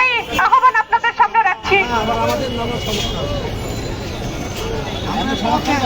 এই আহ্বান আপনাদের সামনে রাখছি। আমাদের সমস্যা